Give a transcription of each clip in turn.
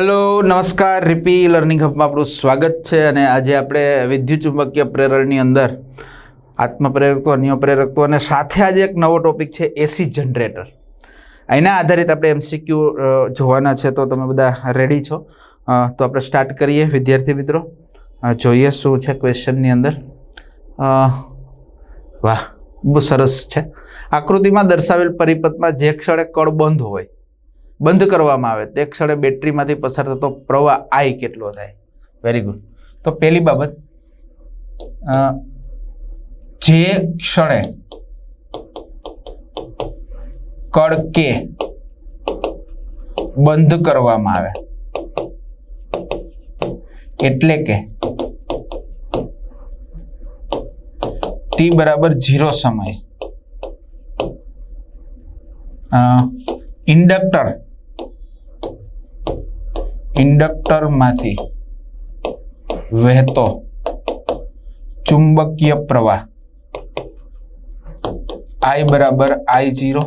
Hello, નમસ્કાર, રીપી learning હબમાં આપણું સ્વાગત છે અને આજે આપણે વિદ્યુત ચુંબકીય પ્રેરણની અંદર આત્મપ્રેરકો અન્ય પ્રેરકો અને સાથે આજે એક નવો ટોપિક છે એસી જનરેટર. એના આધારિત આપણે એમસીક્યુ જોવાના છે તો તમે બધા રેડી છો. તો આપણે સ્ટાર્ટ કરીએ. વિદ્યાર્થી મિત્રો જોઈએ શું છે ક્વેશ્ચનની અંદર. વાહ, બહુ સરસ છે. આકૃતિમાં દર્શાવેલ પરિપથમાં જે ક્ષણે કળ બંધ હોય બંધ કરવામાં આવે. તે ક્ષણે બેટરીમાંથી પસાર થતો પ્રવાહ આઈ કેટલો થાય? વેરી ગુડ તો પહેલી બાબત જે ક્ષણે કડ કે બંધ કરવામાં આવે, એટલે કે ટી બરાબર ઝીરો સમય ઇન્ડક્ટર ઇન્ડક્ટરમાંથી વહેતો ચુંબકીય પ્રવાહ આઈ બરાબર I zero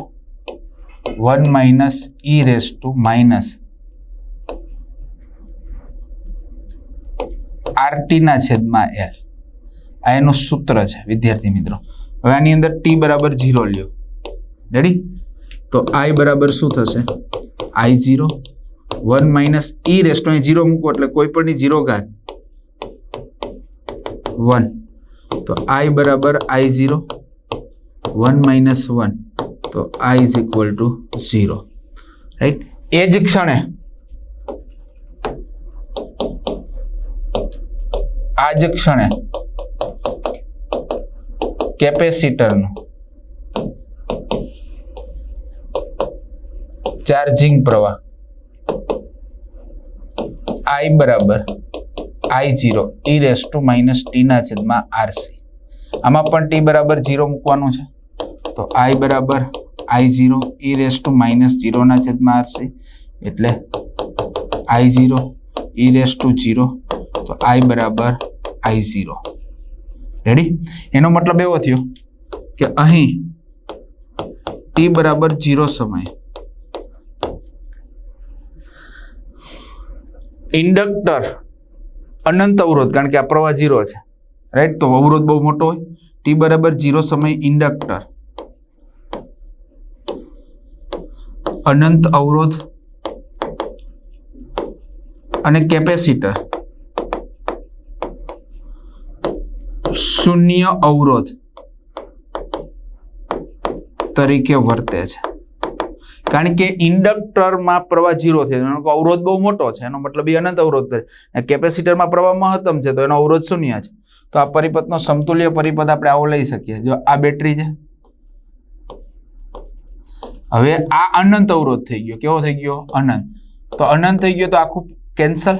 one minus E raise to minus આરટીના છેદમાં એલ આ એનું સૂત્ર છે, વિદ્યાર્થી મિત્રો. હવે આની અંદર ટી બરાબર ઝીરો લ્યો. રેડી તો આઈ બરાબર શું થશે? I zero one minus E raise to અહીં ઝીરો મૂકો એટલે કોઈ પણની ઝીરો ઘાત. વન. તો આઈ બરાબર I zero. One minus one. તો I is equal to zero. Right? એ જ ક્ષણે આ જ ક્ષણે કેપેસિટરનું ચાર્જિંગ પ્રવાહ આઈ બરાબર, I zero E raise to minus ટીના છેદમાં આરસી આમાં પણ ટી બરાબર જીરો મૂકવાનું છે. તો આઈ બરાબર I zero E raise to minus જીરોના છેદમાં આરસી એટલે I zero E raise to zero, તો આઈ બરાબર આઈ ઝીરો રેડી એનો મતલબ એવો થયો કે અહીં ટી બરાબર જીરો સમયે ઇન્ડક્ટર અનંત અવરોધ, કારણ કે આ પ્રવાહ જીરો છે. રાઈટ તો અવરોધ બહુ મોટો હોય. ટી બરાબર જીરો સમય ઇન્ડક્ટર. અનંત અવરોધ અને કેપેસિટર. શૂન્ય અવરોધ તરીકે વર્તે છે. કારણ કે ઇન્ડક્ટરમાં પ્રવાહ જીરો છે. એનો અવરોધ બહુ મોટો છે. એનો મતલબ એ અનંત અવરોધ કરે. કેપેસિટરમાં પ્રવાહ મહત્તમ છે, તો એનો અવરોધ શૂન્ય છે. તો આ પરિપથનો સમતુલ્ય પરિપથ આપણે આવો લઈ શકીએ. જો આ બેટરી છે. હવે આ અનંત અવરોધ થઈ ગયો. કેવો થઈ ગયો? અનંત. તો અનંત થઈ ગયો તો આખું કેન્સલ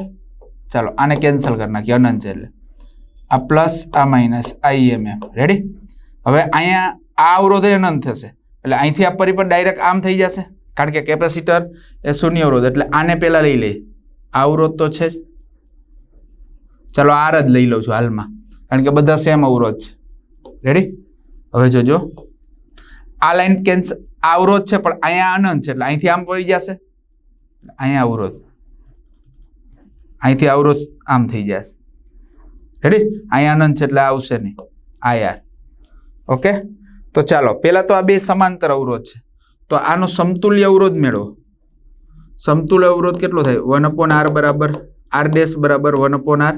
ચાલો, આને કેન્સલ કરી નાખીએ. અનંત છે એટલે. આ પ્લસ આ માઇનસ આ ઈએમએફ રેડી હવે અહીંયા આ અવરોધ અનંત થશે. એટલે અહીંથી આ પરિપથ ડાયરેક્ટ આમ થઈ જશે. કારણ કે કેપેસિટર એ શૂન્ય અવરોધ, એટલે આને પહેલાં લઈ લે. આ અવરોધ તો છે જ. ચાલો આર જ લઈ લઉં છું હાલમાં. કારણ કે બધા સેમ અવરોધ છે. રેડી હવે જોજો. આ લાઈન કેન્સ આ અવરોધ છે, પણ અહીંયા અનંત છે, એટલે અહીંથી આમ પડી જશે. અહીંયા અવરોધ. અહીંથી અવરોધ આમ થઈ જશે. રેડી અહીંયા અનંત છે, એટલે આવશે નહીં. આ યાર. ઓકે તો ચાલો, પહેલાં તો આ બે સમાંતર અવરોધ છે. તો આનો સમતુલ્ય અવરોધ મેળવો. સમતુલ્ય અવરોધ કેટલો થાય? વન અપોન આર બરાબર, આર ડેશ બરાબર one upon R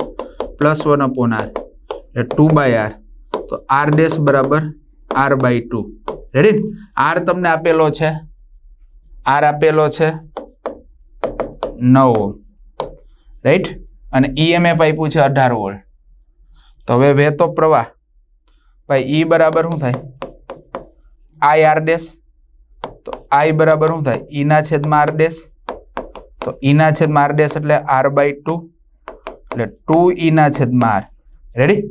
plus one upon R. એટલે ટુ બાય આર. તો આર ડેશ બરાબર R by two. Ready R તમને આપેલો છે. આર આપેલો છે નવ. રાઈટ અને ઈએમએફ આપ્યું છે અઢાર વોલ્ટ. તો હવે વહેતો પ્રવાહ. ભાઈ ઈ બરાબર શું થાય? આઈ આર ડેશ તો આઈ બરાબર શું થાય? ઈના છેદમાં આર ડેશ. તો ઈના છેદમાં આર ડેશ એટલે આર બાય ટુ. એટલે ટુ ઈના છેદમાં આર. રેડી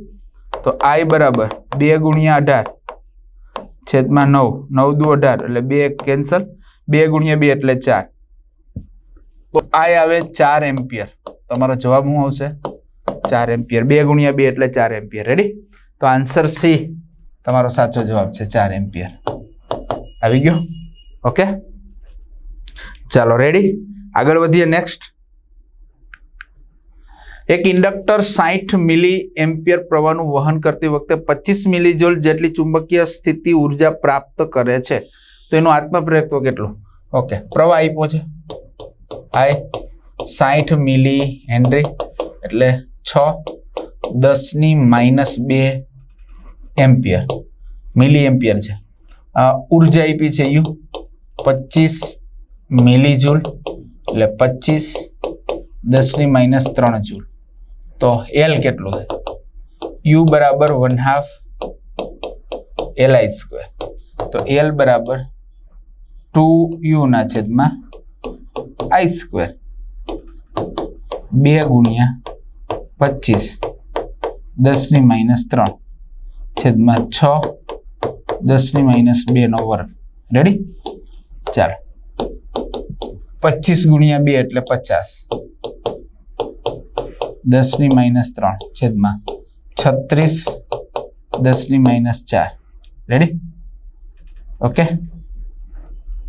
તો આઈ બરાબર બે ગુણ્યા અઢાર છેદમાં નવ. નવ દુ અઢાર એટલે બે કેન્સલ બે ગુણ્યા બે એટલે ચાર. તો આઈ આવે ચાર એમ્પિયર. તમારો જવાબ શું આવશે? ચાર એમ્પિયર. બે ગુણ્યા બે એટલે ચાર એમ્પિયર. રેડી તો આન્સર સી તમારો સાચો જવાબ છે ચાર એમ્પિયર. આવી ગયો? ઓકે ચાલો રેડી આગળ વધીએ નેક્સ્ટ એક ઇન્ડક્ટર સાઠ મિલી એમ્પિયર પ્રવાહનું વહન કરતી વખતે પચીસ મિલીજોલ જેટલી ચુંબકીય સ્થિતિ ઊર્જા પ્રાપ્ત કરે છે. તો એનું આત્મપ્રેરકત્વ કેટલું? ઓકે પ્રવાહ આપ્યો છે. આય સાઠ મિલી હેનરી, એટલે છ, દસની માઇનસ બે એમ્પિયર, મિલી એમ્પિયર છે. ઊર્જા આપી છે યુ. પચીસ મિલીજૂલ એટલે પચીસ દસની માઇનસ ત્રણ જૂલ. તો એલ કેટલું થાય યુ બરાબર one half L I square તો એલ બરાબર ટુ યુના છેદમાં આઈ સ્ક્વેર બે ગુણ્યા પચીસ દસની માઇનસ ત્રણ છેદમાં છ દસની માઇનસ બેનો વર્ગ. રેડી ચાલો પચીસ ગુણ્યા બે એટલે પચાસ દસની માઇનસ ત્રણ છેદમાં છત્રીસ દસની માઇનસ ચાર રેડી ઓકે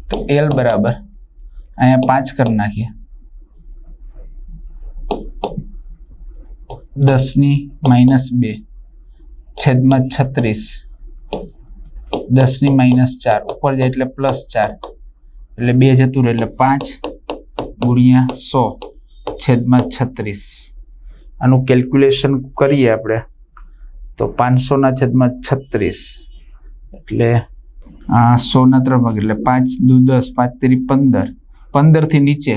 તો એલ બરાબર અહીંયા પાંચ કરી નાખીએ દસની માઇનસ બે છેદમાં છત્રીસ દસની માઇનસ ચાર ઉપર જાય એટલે પ્લસ ચાર એટલે બે જતું રહે એટલે પાંચ ગુણ્યા સો છેદમાં છત્રીસ. આનું કેલ્ક્યુલેશન કરીએ આપણે. તો પાંચસોના છેદમાં છત્રીસ. એટલે આ સોના ત્રણ ભાગ, એટલે પાંચ દુ દસ, પાંચ ત્રી પંદર. પંદરથી નીચે.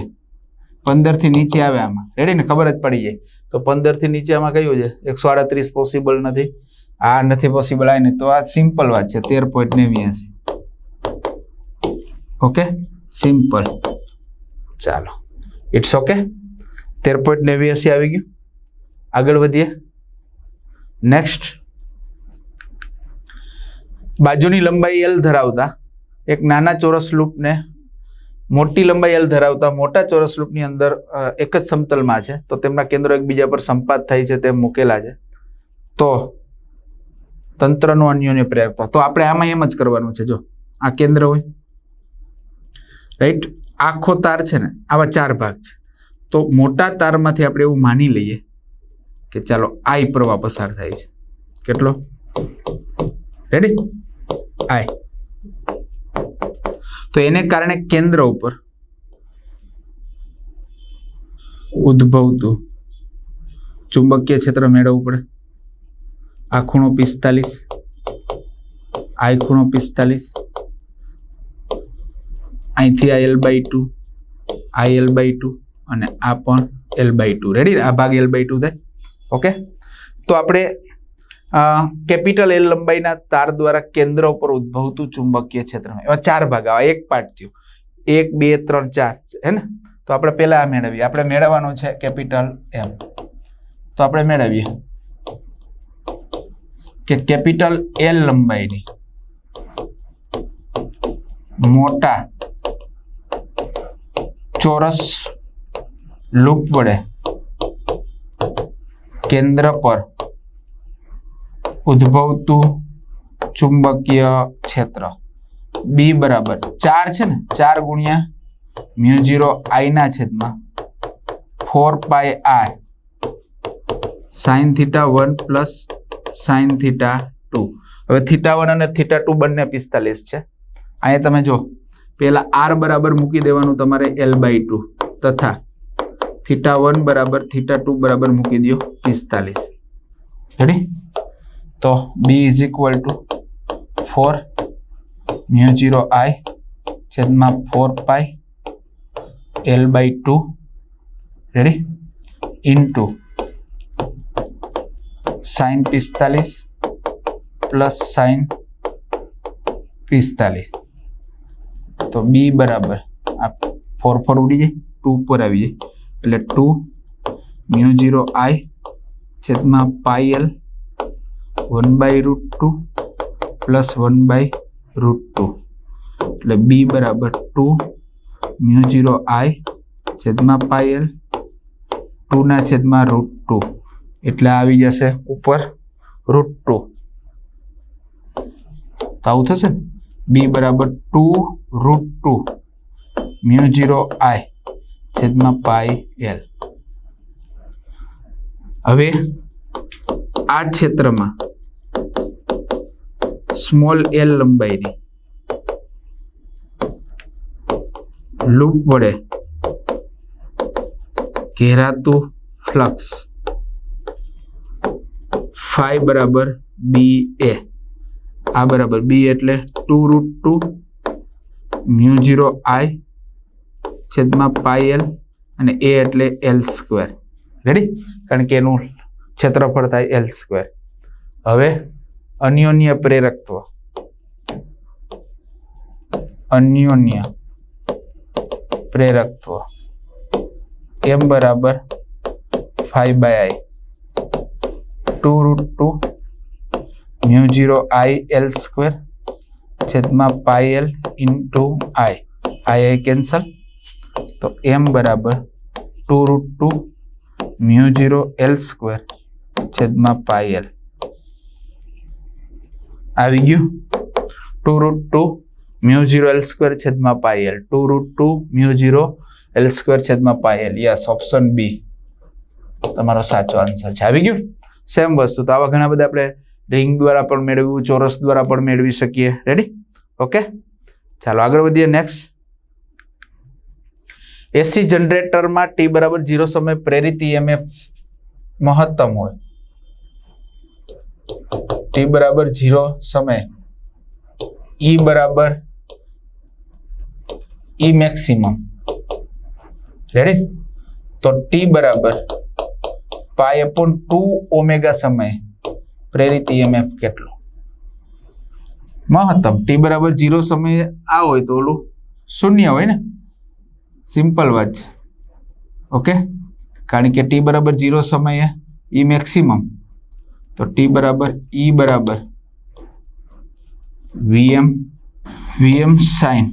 પંદરથી નીચે આવે આમાં. રેડી ને? ખબર જ પડી જાય. તો પંદરથી નીચે આમાં કયું છે? એકસો આડત્રીસ પોસિબલ નથી. આ નથી પોસિબલ આવીને તો આ સિમ્પલ વાત છે. તેર પોઈન્ટ નેવ્યાસી. ઓકે સિમ્પલ ચાલો. ઇટ્સ ઓકે તેર પોઈન્ટ નેવ્યાસી આવી ગયું. આગળ વધીએ. નેક્સ્ટ બાજુની લંબાઈ એલ ધરાવતા એક નાના ચોરસ લૂપને મોટી લંબાઈ એલ ધરાવતા મોટા ચોરસ લૂપની અંદર એક જ સમતલમાં છે. તો તેમના કેન્દ્રો એકબીજા પર સંપાત થાય છે તેમ મૂકેલા છે. તો તંત્રનું અન્યોન્ય પ્રેરકત્વ તો આપણે આમાં એમ જ કરવાનું છે. જો આ કેન્દ્ર હોય રાઈટ આખો તાર છે ને, આવા ચાર ભાગ છે. તો મોટા તારમાંથી આપણે એવું માની લઈએ કે ચાલો આઈ પ્રવાહ પસાર થાય છે. કેટલો? Ready I. તો એને કારણે કેન્દ્ર ઉપર ઉદ્ભવતું ચુંબકીય ક્ષેત્ર મેળવવું પડે. આ ખૂણો પિસ્તાલીસ, આઈ ખૂણો પિસ્તાલીસ અહીંથી આ એલ બાય ટુ આ એલ બાય ટુ અને આ પણ એલ બાય ટુ રેડી આ ભાગ એલ બાય ટુ થાય? ઓકે તો આપણે કેપિટલ એલ લંબાઈના તાર દ્વારા કેન્દ્ર ઉપર ઉદ્ભવતું ચુંબકીય ક્ષેત્રમાં એવા ચાર ભાગ આવા. એક પાર્ટ થયું. એક, બે, ત્રણ, ચાર. હે ને? તો આપણે પહેલાં આ મેળવીએ. આપણે મેળવવાનું છે કેપિટલ એમ તો આપણે મેળવીએ કે કેપિટલ એલ લંબાઈની મોટા ચોરસ લૂપ વડે કેન્દ્ર પર ઉદ્ભવતું ચુંબકીય ક્ષેત્ર. બી બરાબર ચાર છે ને? ચાર ગુણ્યા મ્યુ ઝીરો આઈના છેદમાં four pi R sine theta one plus sine theta two. હવે થીટા વન અને થીટા ટુ બંને પિસ્તાલીસ છે. અહીંયા તમે જો પહેલા આર બરાબર મૂકી દેવાનું તમારે એલ બાય ટુ તથા થીટા વન બરાબર થીટા ટુ બરાબર મૂકી દો પિસ્તાલીસ. રેડી તો B is equal to four mu zero I છેદમાં four pi L by two ready into sine પિસ્તાલીસ પ્લસ સાઇન પિસ્તાલીસ. તો બી બરાબર. આ ફોર ફોર ઉડી જાય. ટુ ઉપર આવી જાય. એટલે ટુ મ્યુ ઝીરો આઈ છેદમાં pi one by root two plus one by root two એટલે બી બરાબર ટુ મ્યુ ઝીરો આઈ છેદમાં પાઈ ટુના છેદમાં રૂટ ટુ એટલે આવી જશે ઉપર રૂટ ટુ તો આવું થશે ને? બી બરાબર two root two mu zero I છેદમાં પાઈ એલ. હવે આ ક્ષેત્રમાં સ્મોલ એલ લંબાઈની લૂપ વડે ઘેરાતું ફ્લક્સ ફાઈ બરાબર બી એ આ બરાબર બી એટલે two root two mu zero I છેદમાં પાઈ એલ અને એ એટલે એલ સ્ક્વેર. રેડી કારણ કે એનું ક્ષેત્રફળ થાય એલ સ્ક્વેર. હવે અન્યોન્ય પ્રેરકત્વ. અન્યોન્ય પ્રેરકત્વ. એમ બરાબર five by I. Two root two mu zero I L square છેદમાં pi L into I. I I cancel. તો એમ બરાબર two root two mu zero L square છેદમાં પાઈ એલ. આવી ગયું? Two root two mu zero L square છેદમાં pi L. Two root two mu zero L square છેદમાં pi L. Yes, option B. તમારો સાચો answer છે. આવી ગયું? સેમ વસ્તુ. તો આવા ઘણા બધા આપણે રિંગ દ્વારા પણ મેળવ્યું ચોરસ દ્વારા પણ મેળવી શકીએ રેડી ઓકે ચાલો આગળ વધીએ નેક્સ્ટ એસી જનરેટરમાં ટી બરાબર જીરો સમય પ્રેરિત ઈએમએફ મહત્તમ હોય ટી બરાબર જીરો સમય ઈ બરાબર ઈ મેક્સિમમ રેડી તો ટી બરાબર પાય અપોન ટુ ઓમેગા સમય પ્રેરિત ઈએમએફ કેટલો? મહત્તમ. ટી બરાબર જીરો સમયે આ હોય તો ઓલું શૂન્ય હોય ને? સિમ્પલ વાત છે. ઓકે કારણ કે ટી બરાબર જીરો સમયે ઈ મેક્સિમમ તો ટી બરાબર ઈ બરાબર VM VM sine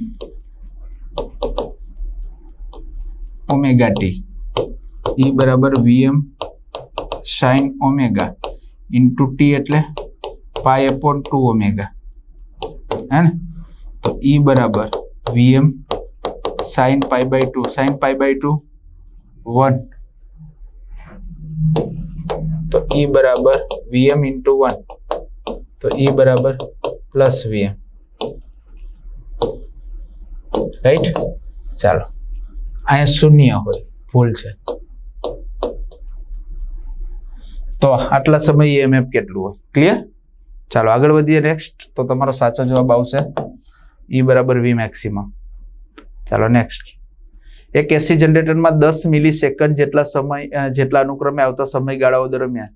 omega T E બરાબર VM sine omega into T એટલે પાય અપોન ટુ ઓમેગા હે ને? તો ઈ બરાબર VM sine pi by two sine pi by two one તો ઈ બરાબર વીએમ ઇન્ટુ વન તો ઈ બરાબર પ્લસ વીએમ રાઈટ ચાલો. અહીંયા શૂન્ય હોય. ભૂલ છે. તો આટલા સમય ઈએમએફ કેટલું હોય? ક્લિયર ચાલો, આગળ વધીએ નેક્સ્ટ તો તમારો સાચો જવાબ આવશે ઈ બરાબર વી મેક્સિમમ ચાલો નેક્સ્ટ એક એસી જનરેટરમાં દસ મિલી સેકન્ડ જેટલા સમય જેટલા અનુક્રમે આવતા સમયગાળાઓ દરમિયાન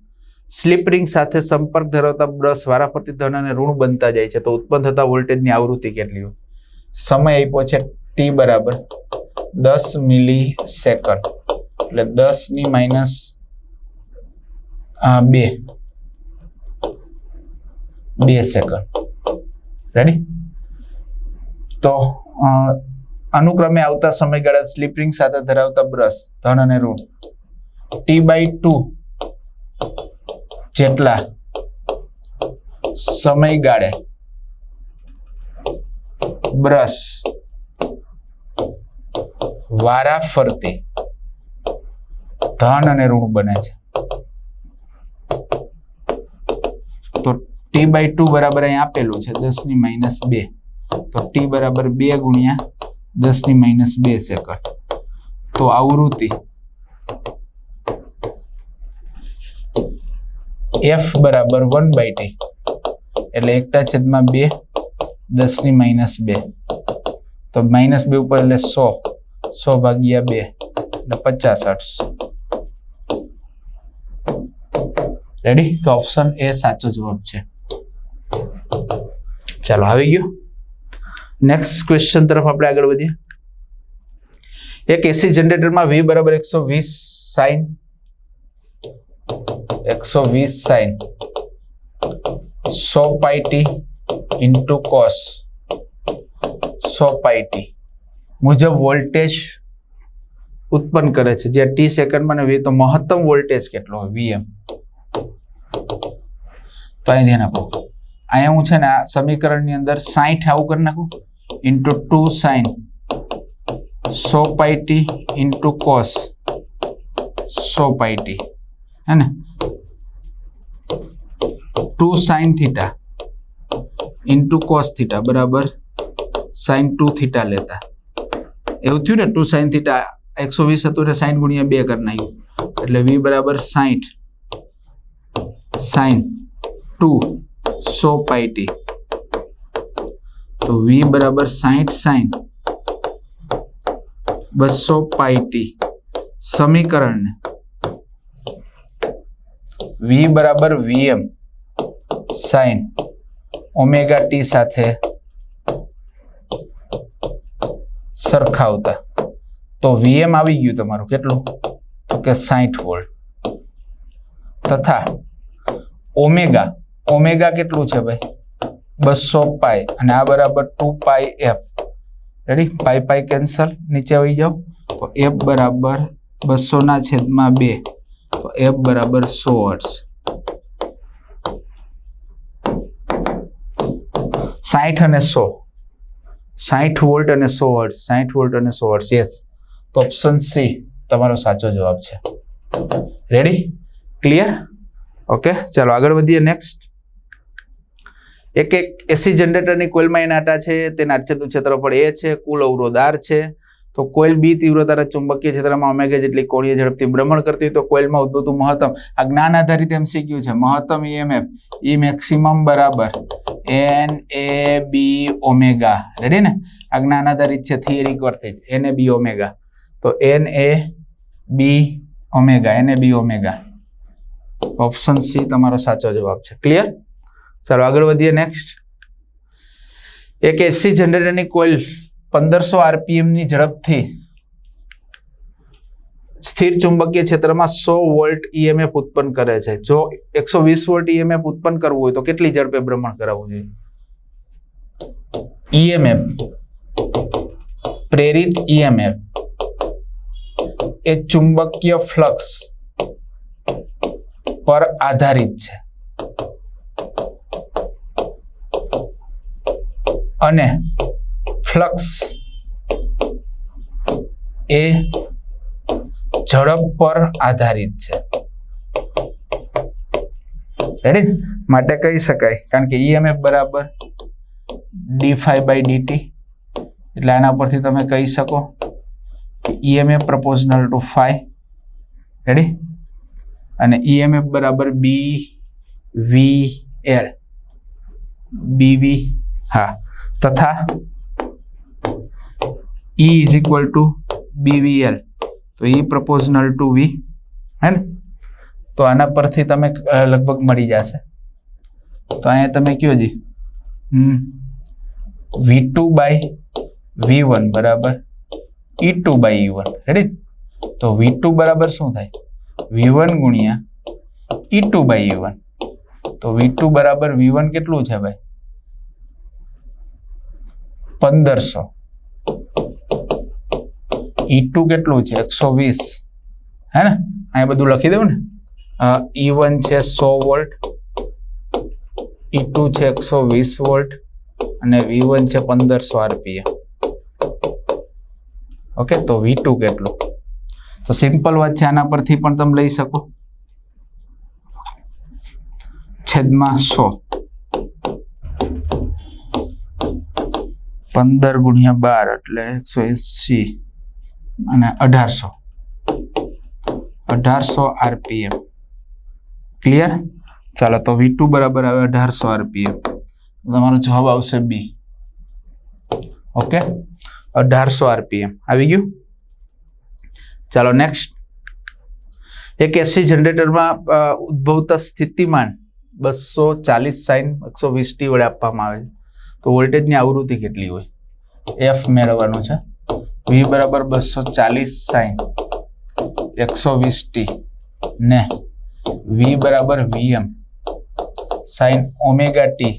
સ્લીપ રિંગ સાથે સંપર્ક ધરાવતા બ્રશ, વારાફરતી ધન અને ઋણ બનતા જાય છે. તો ઉત્પન્ન થતા વોલ્ટેજની આવૃત્તિ કેટલી હોય? સમય આપ્યો છે ટી બરાબર દસ મિલી સેકન્ડ એટલે દસની માઇનસ બે. બે સેકન્ડ રેડી તો અનુક્રમે આવતા સમયગાળા સ્લીપ રિંગ સાથે ધરાવતા બ્રશ ધન અને ઋણ. ટી બાય ટુ જેટલા સમયગાળે બ્રશ વારા ફરતી ધન અને ઋણ બને છે તો ટી બાય ટુ બરાબર અહીં આપેલું છે, દસની માઇનસ બે. તો ટી બરાબર બે ગુણ્યા દસની માઇનસ બે સેકન્ડ તો આવૃત્તિ. એફ બરાબર વન બાય ટી એટલે એકટા છેદમાં બે, દસની માઇનસ બે. તો માઇનસ બે ઉપર એટલે સો. સો ભાગ્યા બે, એટલે પચાસ હર્ટ્સ રેડી તો ઓપ્શન એ સાચો જવાબ છે. ચાલો, આવી ગયું. નેક્સ્ટ ક્વેશ્ચન તરફ આપણે આગળ વધીએ. એક એસી જનરેટરમાં વી બરાબર એકસો વીસ સાઇન એકસો વીસ સાઇન સો પાઇટી ઇન્ટુ કોસ સો પાઇટી મુજબ વોલ્ટેજ ઉત્પન્ન કરે છે. જે ટી સેકન્ડમાં ને વી તો મહત્તમ વોલ્ટેજ કેટલો હોય? વીએમ તો અહીં ધ્યાન આપો. અહીંયા હું છે ને આ સમીકરણની અંદર સાહીઠ આવું કરી નાખું. ઇન્ટુ ટુ સાઇન સો પાઈ ટી ઇન્ટુ કોસ સો પાઈ ટી હે ને? Two sine theta into cos theta બરાબર? સાઇન ટુ થીટા લેતા. એવું થયું ને ટુ સાઇન થીટા એકસો વીસ હતું એટલે સાઈન ગુણ્યા બે કરી નાખ્યું. એટલે વી બરાબર સાઠ સાઇન ટુ સો પાઈ ટી તો વી બરાબર સાઠ સાઈન. બસો પાઈ ટી સમીકરણને. વી બરાબર વીએમ. સાઈન. ઓમેગા ટી સાથે સરખાવતા. તો વીએમ આવી ગયું તમારું કેટલું? તો કે સાઠ વોલ્ટ. તથા ઓમેગા ઓમેગા કેટલું છે ભાઈ? બસો પાય અને આ બરાબર two pi F. Ready pi pi cancel નીચે આવી જાઓ. તો એફ બરાબર બસોના છેદમાં બે. તો એફ બરાબર સો હર્ટ્સ સાઠ અને સો. સાઠ વોલ્ટ અને સો હર્ટ્સ સાઠ વોલ્ટ અને સો હર્ટ્સ યસ તો ઓપ્શન સી તમારો સાચો જવાબ છે. રેડી ક્લિયર ઓકે ચાલો આગળ વધીએ નેક્સ્ટ એક એક એસી જનરેટરની કોઇલમાં એના આટા છે, તેના અર્ચેતું ક્ષેત્રફળ એ છે, કુલ અવરોધ આર છે. તો કોઇલ બી તીવ્રતાના ચુંબકીય ક્ષેત્રમાં ઓમેગા જેટલી કોણીય ઝડપથી ભ્રમણ કરતી તો કોઇલમાં ઉદ્ભવતું મહત્તમ, આ જ્ઞાન આધારિત એમસીક્યુ છે, મહત્તમ ઈએમએફ ઈ મેક્સિમમ બરાબર N A B omega ready ને? આ જ્ઞાન આધારિત છે થિયરી વર્તે એન એ બી ઓમેગા તો N A B omega N A B omega option C તમારો સાચો જવાબ છે. ક્લિયર ચાલો આગળ વધીએ નેક્સ્ટ એક એસી જનરેટરની કોઇલ પંદરસો આરપીએમની ઝડપથી સ્થિર ચુંબકીય ક્ષેત્રમાં સો વોલ્ટ ઈએમએફ ઉત્પન્ન કરે છે. જો એકસો વીસ વોલ્ટ ઈએમએફ ઉત્પન્ન કરવું હોય તો કેટલી ઝડપે ભ્રમણ કરાવવું જોઈએ? ઈએમએફ પ્રેરિત ઈએમએફ એ ચુંબકીય ફ્લક્સ પર આધારિત છે. અને ફ્લક્સ એ ઝડપ પર આધારિત છે. રેડી માટે કહી શકાય. કારણ કે ઈએમએફ બરાબર ડી ફાઈવ બાય ડીટી એટલે આના પરથી તમે કહી શકો EMF proportional to five ready અને ઈએમએફ બરાબર બી વી એલ બીવી હા. તથા E is equal to BVL તો ઈ પ્રપોઝનલ ટુ વી હે ને? તો આના પરથી તમે લગભગ મળી જશે. તો અહીંયા તમે કયો જી? હમ. V two by V one બરાબર? E two by E one ready તો વી ટુ બરાબર શું થાય? વી વન ગુણ્યા E two by E one તો વી ટુ બરાબર વી વન કેટલું છે ભાઈ? પંદરસો. ઈ ટુ કેટલું છે? એકસો વીસ. હે ને? અહીંયા બધું લખી દઉં ને? ઈ વન છે સો વોલ્ટ ઈ ટુ છે એકસો વીસ વોલ્ટ, અને વી વન છે પંદરસો આરપીએમ. ઓકે, તો વી ટુ કેટલું? તો સિમ્પલ વાત છે, આના પરથી પણ તમે લઈ શકો. છેદમાં સો. પંદર ગુણ્યા બાર એટલે એકસો એસી અને અઢારસો. અઢારસો આરપીએમ. ક્લિયર ચાલો તો વી ટુ બરાબર આવે અઢારસો આરપીએમ. તમારો જવાબ આવશે બી ઓકે અઢારસો આરપીએમ. આવી ગયું? ચાલો નેક્સ્ટ એક એસી જનરેટરમાં ઉદ્ભવતા સ્થિતિમાન બસો ચાલીસ સાઇન એકસો વીસ ટી વડે આપવામાં આવે છે. તો વોલ્ટેજની આવૃત્તિ કેટલી હોય? એફ મેળવવાનું છે. વી બરાબર બસો ચાલીસ સાઇન એકસો વીસ ટી ને વી બરાબર વીએમ સાઈન ઓમેગા ટી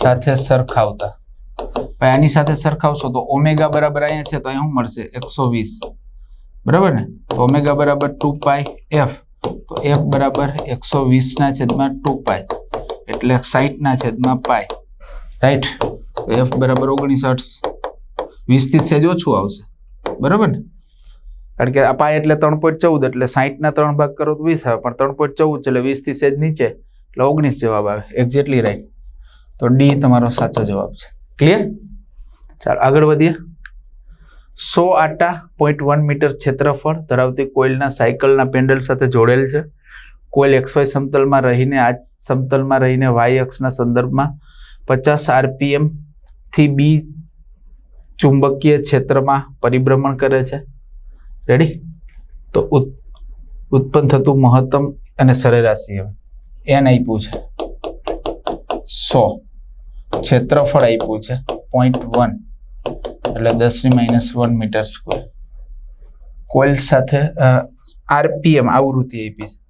સાથે સરખાવતા. આની સાથે સરખાવશો તો ઓમેગા બરાબર અહીંયા છે તો અહીંયા શું મળશે? એકસો વીસ. બરાબર ને? તો ઓમેગા બરાબર ટુ પાય એફ તો એફ બરાબર એકસો વીસના છેદમાં ટુ પાઈ એટલે સાઈઠના છેદમાં પાય. રાઈટ એફ બરાબર ઓગણીસ હર્ટ્સ વીસથી સેજ ઓછું આવશે. બરાબર ને? કારણ કે આ પાય એટલે ત્રણ પોઈન્ટ ચૌદ, એટલે સાહીઠના ત્રણ ભાગ કરો તો વીસ આવે, પણ ત્રણ પોઈન્ટ ચૌદ છે એટલે વીસથી સેજ નીચે, એટલે ઓગણીસ જવાબ આવે. એક્ઝેક્ટલી રાઈટ તો ડી તમારો સાચો જવાબ છે. ક્લિયર ચાલો, આગળ વધીએ. સો આટા પોઈન્ટ વન મીટર ક્ષેત્રફળ ધરાવતી કોઇલના સાયકલના પેન્ડલ સાથે જોડેલ છે. કોઇલ એક્સવાય સમતલમાં રહીને, આ સમતલમાં રહીને વાય અક્ષના સંદર્ભમાં પચાસ આરપીએમથી બી ચુંબકીય ક્ષેત્રમાં પરિભ્રમણ કરે છે. રેડી તો ઉત- ઉત્પન્ન થતું મહત્તમ અને સરેરાશ હવે એન આપ્યું છે. સો. ક્ષેત્રફળ આપ્યું છે. પોઈન્ટ વન એટલે દસની minus one metre square coil સાથે આરપીએમ આવૃત્તિ આપી છે.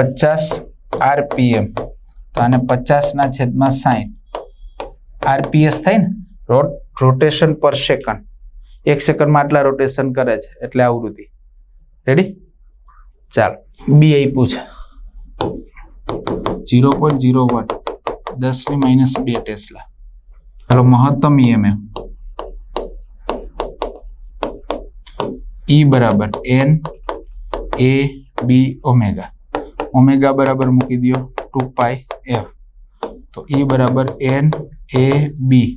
પચાસ આરપીએમ. તો આને પચાસના છેદમાં સાઈન આરપીએસ થાય ને રોટ રોટેશન પર સેકન્ડ એક સેકન્ડમાં આટલા રોટેશન કરે છે, એટલે આવૃત્તિ. રેડી ચાલો. બી આપ્યું છે. જીરો પોઈન્ટ જીરો વન દસની માઇનસ બે ટેસ્લા. ચાલો મહત્તમ ઈએમએફ ઈ બરાબર N A B omega omega બરાબર મૂકી દો ટુ પાઈ એફ તો ઈ બરાબર N A B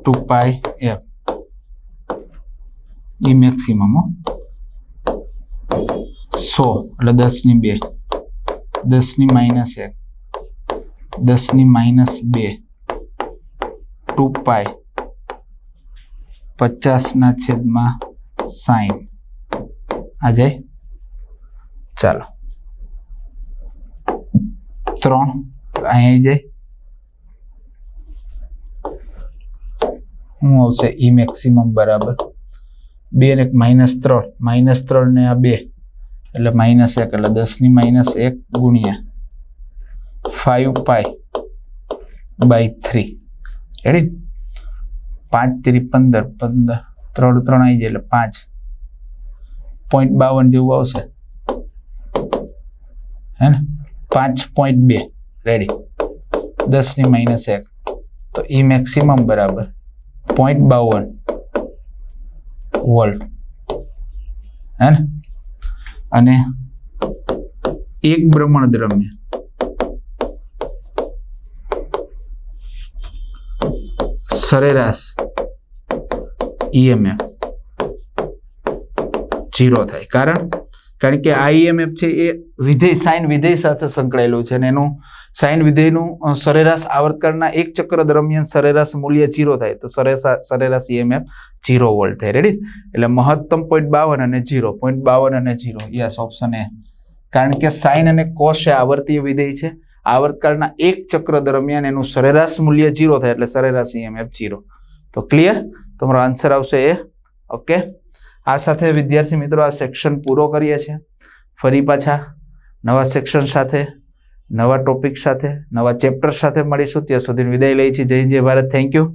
two pi F E maximum હો સો એટલે દસની બે. દસની માઇનસ એક. દસની માઇનસ બે. ટુ પાઈ પચાસના છેદમાં સાઠ આ જાય? ચાલો. ત્રણ અહીં જાય શું આવશે ઈ મેક્સિમમ બરાબર બે ને માઇનસ ત્રણ માઇનસ ત્રણ ને આ બે એટલે માઇનસ એક એટલે દસની માઇનસ એક ગુણ્યા five pi by three ready પાંચ ત્રી પંદર પંદર ત્રણ ત્રણ આવી જાય એટલે પાંચ પોઈન્ટ બાવન જેવું આવશે હે ને પાંચ પોઈન્ટ બે. રેડી દસની માઇનસ એક. તો ઈ મેક્સિમમ બરાબર પોઈન્ટ બાવન વોલ્ટ હે ને? અને એક ભ્રમણ દરમિયાન સરેરાશ ઈએમએફ જીરો થાય. કારણ કારણ કે આઈએમએફ ઈએમએફ છે એ વિધેય સાઇન વિધેય સાથે સંકળાયેલું છે અને એનું સાઇન વિધેયનું સરેરાશ આવર્તકાળના એક ચક્ર દરમિયાન સરેરાશ મૂલ્ય જીરો થાય. તો સરેરાશ સરેરાશ ઈએમએફ જીરો વોલ્ટ થાય. રેડી એટલે મહત્તમ પોઈન્ટ બાવન અને જીરો પોઈન્ટ બાવન અને જીરો યસ ઓપ્શન એ કારણ કે સાઇન અને કોષ એ આવર્તીય વિધેય છે. આવર્તકાળના એક ચક્ર દરમિયાન એનું સરેરાશ મૂલ્ય જીરો થાય, એટલે સરેરાશ ઈએમએફ જીરો તો ક્લિયર તમારો આન્સર આવશે એ ઓકે આ સાથે વિદ્યાર્થી મિત્રો આ સેક્શન પૂરો કરીએ છીએ. ફરી પાછા નવા સેક્શન સાથે, નવા ટોપિક સાથે, નવા ચેપ્ટર સાથે મળીશું. ત્યાં સુધી વિદાય લઈ છીએ. જય જય ભારત. Thank you